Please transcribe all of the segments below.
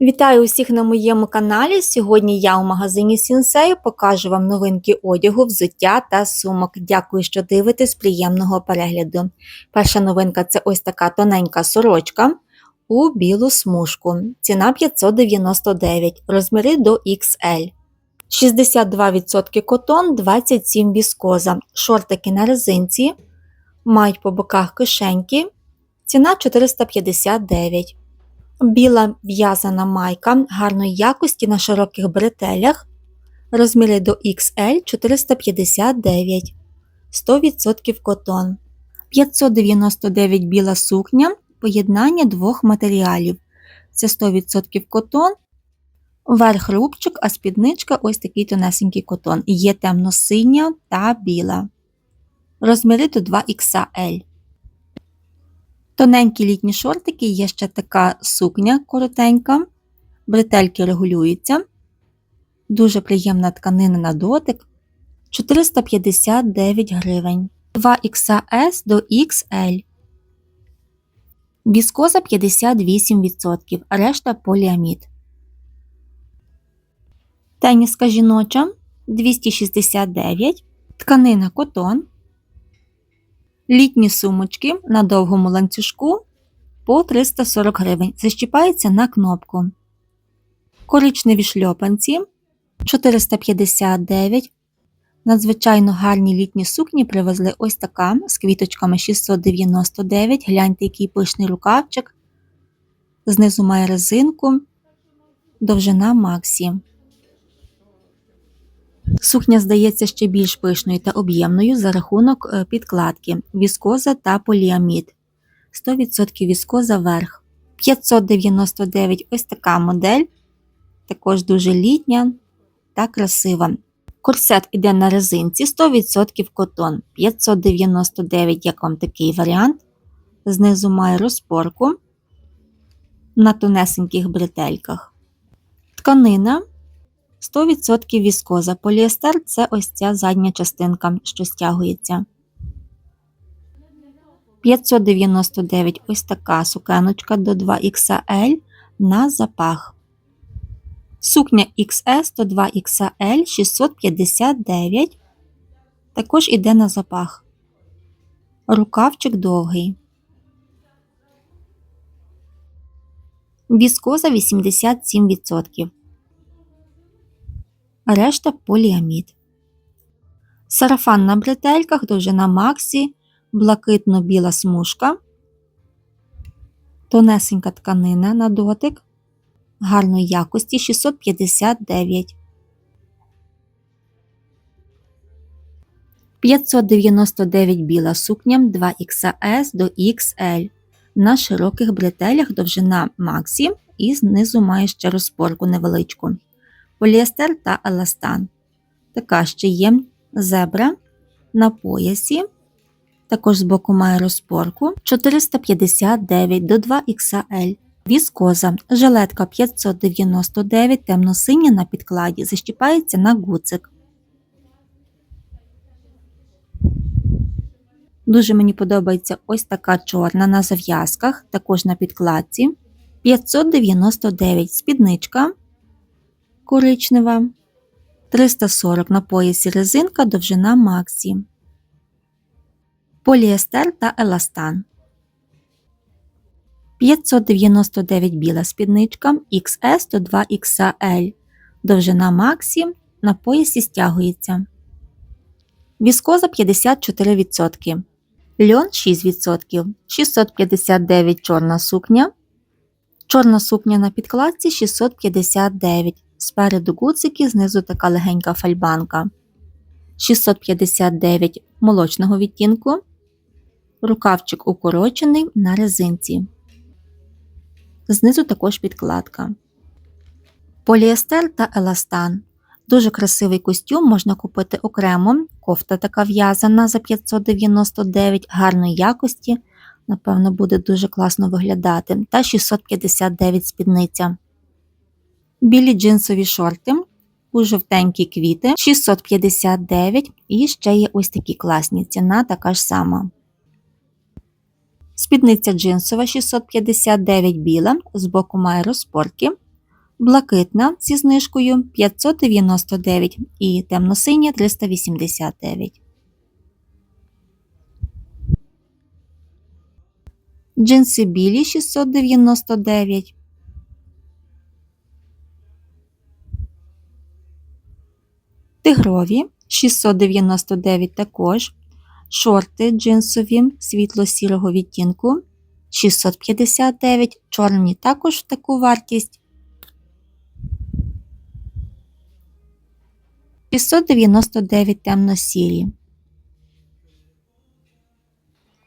Вітаю усіх на моєму каналі. Сьогодні я у магазині Сінсей покажу вам новинки одягу, взуття та сумок. Дякую, що дивитесь. Приємного перегляду. Перша новинка це ось така тоненька сорочка у білу смужку. Ціна 599, розміри до XL. 62% котон, 27 віскоза. Шортики на резинці. Мають по боках кишеньки. Ціна 459. Біла в'язана майка гарної якості на широких бретелях. Розміри до XL 459, 100% котон. 599 біла сукня, поєднання двох матеріалів. Це 100% котон, верх рубчик, а спідничка ось такий тонесенький котон. Є темно-синя та біла. Розміри до 2XL. Тоненькі літні шортики, є ще така сукня коротенька, бретельки регулюються. Дуже приємна тканина на дотик. 459 гривень. 2XS до XL. Віскоза 58%, решта поліамід. Теніска жіноча 269. Тканина котон. Літні сумочки на довгому ланцюжку по 340 гривень. Защіпається на кнопку. Коричневі шльопанці 459. Надзвичайно гарні літні сукні привезли ось така з квіточками 699. Гляньте, який пишний рукавчик. Знизу має резинку, довжина Максі. Сукня здається ще більш пишною та об'ємною за рахунок е, підкладки, віскоза та поліамід. 100% віскоза верх. 599 ось така модель, також дуже літня та красива. Корсет іде на резинці 100% котон. 599 як вам такий варіант. Знизу має розпорку на тонесеньких бретельках. Тканина 100% віскоза. Поліестер це ось ця задня частинка, що стягується. 599 ось така сукеночка до 2XL на запах. Сукня XS до 2XL 659. Також іде на запах. Рукавчик довгий. Віскоза 87% решта поліамід. Сарафан на бретельках, довжина Максі, блакитно-біла смужка, тонесенька тканина на дотик, гарної якості 659. 599 біла сукня 2XS до XL. На широких бретелях довжина Максі і знизу має ще розпорку невеличку поліестер та еластан. Така ще є зебра на поясі. Також збоку має розпорку 459 до 2XL. Віскоза, жилетка 599, темно-синя на підкладі, защіпається на гуцик. Дуже мені подобається ось така чорна на зав'язках, також на підкладці. 599 спідничка коричнева, 340 на поясі резинка довжина Максі, поліестер та еластан. 599 біла спідничка XS до 2XL. Довжина Максі на поясі стягується. Віскоза 54%. Льон 6%. 659 чорна сукня. Чорна сукня на підкладці 659. Спереду гуцики, знизу така легенька фальбанка. 659 молочного відтінку. Рукавчик укорочений на резинці. Знизу також підкладка. Поліестер та еластан. Дуже красивий костюм можна купити окремо. Кофта така в'язана за 599 гарної якості. Напевно, буде дуже класно виглядати. Та 659 спідниця білі джинсові шорти у жовтенькі квіти 659 і ще є ось такі класні ціна така ж сама. Спідниця джинсова 659 біла, збоку має розпорки, блакитна зі знижкою 599 і темно-синя 389. Джинси білі 699. Тигрові 699 також. Шорти джинсові світло-сірого відтінку 659, чорні також в таку вартість. 699 темно-сірі.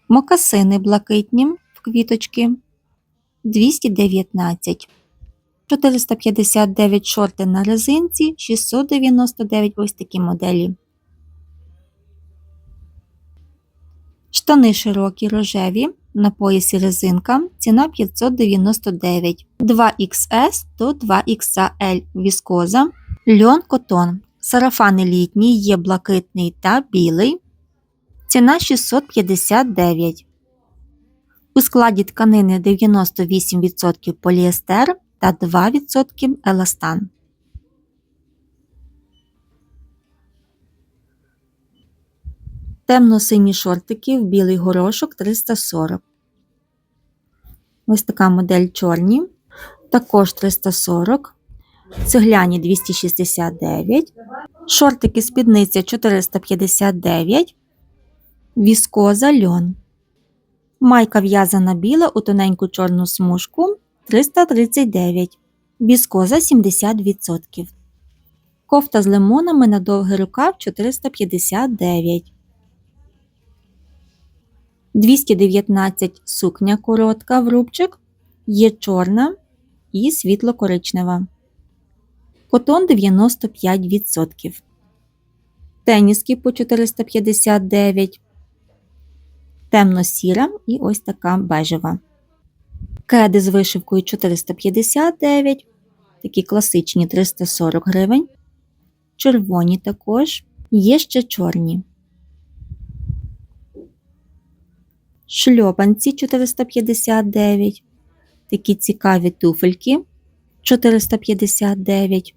Мокасини блакитні в квіточки 219. 459 шорти на резинці, 699 ось такі моделі. Штани широкі рожеві, на поясі резинка, ціна 599, 2XS до 2XL віскоза, льон котон. Сарафани літній є блакитний та білий. Ціна 659. У складі тканини 98% поліестер та 2% еластан. Темно-сині шортики в білий горошок 340. Ось така модель чорні. Також 340. Цегляні 269. Шортики спідниця 459. Віскоза льон. Майка в'язана біла у тоненьку чорну смужку 339. Віскоза 70%. Кофта з лимонами на довгий рукав 459. 219 сукня коротка в рубчик, є чорна і світло-коричнева. Котон 95%. Теніски по 459, темно-сіра і ось така бежева. Кеди з вишивкою 459, такі класичні 340 гривень. Червоні також, є ще чорні. Шльопанці 459. Такі цікаві туфельки 459.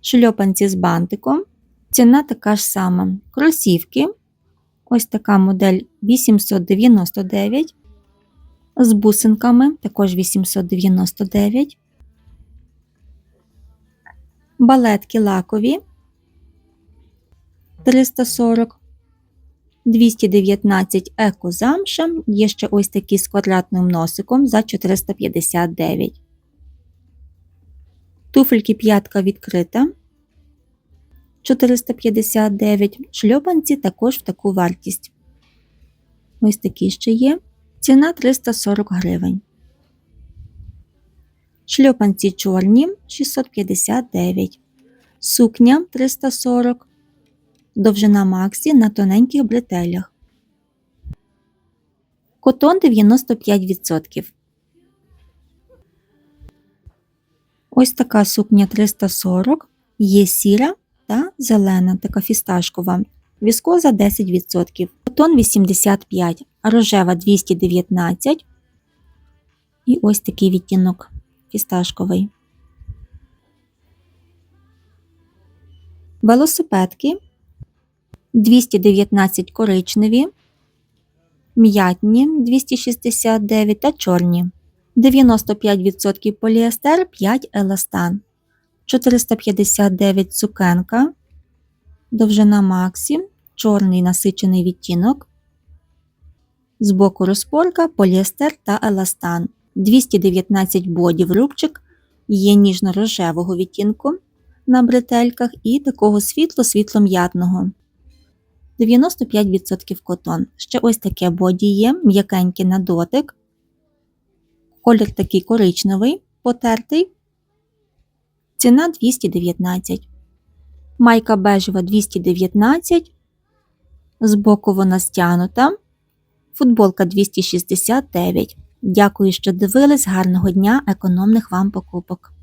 Шльопанці з бантиком. Ціна така ж сама. Кросівки. Ось така модель 899. З бусинками також 899. Балетки лакові 340. 219 еко замша, є ще ось такі з квадратним носиком за 459. Туфельки п'ятка відкрита 459. Шльопанці також в таку вартість. Ось такі ще є. Ціна 340 гривень. Шльопанці чорні 659. Сукня 340 довжина Максі на тоненьких бретелях. Котон 95%. Ось така сукня 340, є сіра та зелена, така фісташкова. Віскоза 10%, котон 85, рожева 219 і ось такий відтінок фісташковий. Велосипедки 219 коричневі, м'ятні 269 та чорні. 95% поліестер 5 еластан, 459 цукенка, довжина Максі, чорний насичений відтінок. Збоку розпорка, поліестер та еластан. 219 бодів рубчик є ніжно-рожевого відтінку на бретельках і такого світло-світло-м'ятного. 95% котон. Ще ось таке боді є, м'якеньке на дотик. Колір такий коричневий, потертий. Ціна 219. Майка бежева 219. Збоку вона стянута. Футболка 269. Дякую, що дивились. Гарного дня, економних вам покупок.